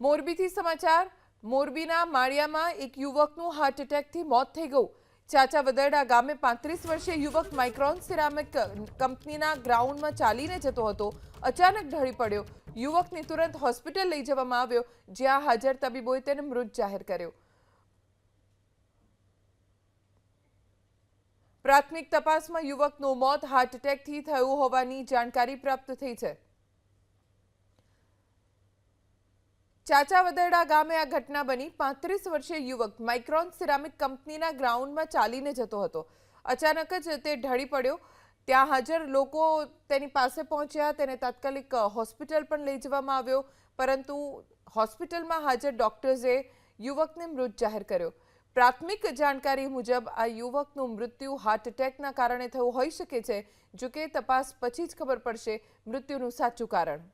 મોરબીથી સમાચાર, મોરબીના માળિયામાં એક યુવકનું હાર્ટ એટેકથી મોત થઈ ગયું. ચાચા વદરડા ગામે પાંત્રીસ વર્ષીય યુવક માઇક્રોન સિરામિક કંપનીના ગ્રાઉન્ડમાં ચાલીને જતો હતો. અચાનક ઢળી પડ્યો. યુવકને તુરંત હોસ્પિટલ લઈ જવામાં આવ્યો, જ્યાં હાજર તબીબોએ તેને મૃત જાહેર કર્યો. પ્રાથમિક તપાસમાં યુવકનું મોત હાર્ટ એટેકથી થયું હોવાની જાણકારી પ્રાપ્ત થઈ છે. ચાચા વદરડા ગામે આ ઘટના બની. પાંત્રીસ વર્ષીય યુવક માઇક્રોન સિરામિક કંપનીના ગ્રાઉન્ડમાં ચાલીને જતો હતો. અચાનક જ તે ઢળી પડ્યો. ત્યાં હાજર લોકો તેની પાસે પહોંચ્યા, તેને તાત્કાલિક હોસ્પિટલ પણ લઈ જવામાં આવ્યો. પરંતુ હોસ્પિટલમાં હાજર ડોક્ટર્સે યુવકને મૃત જાહેર કર્યો. પ્રાથમિક જાણકારી મુજબ આ યુવકનું મૃત્યુ હાર્ટ એટેકના કારણે થયું. હોઈ શકે છે જો કે તપાસ પછી જ ખબર પડશે મૃત્યુનું સાચું કારણ.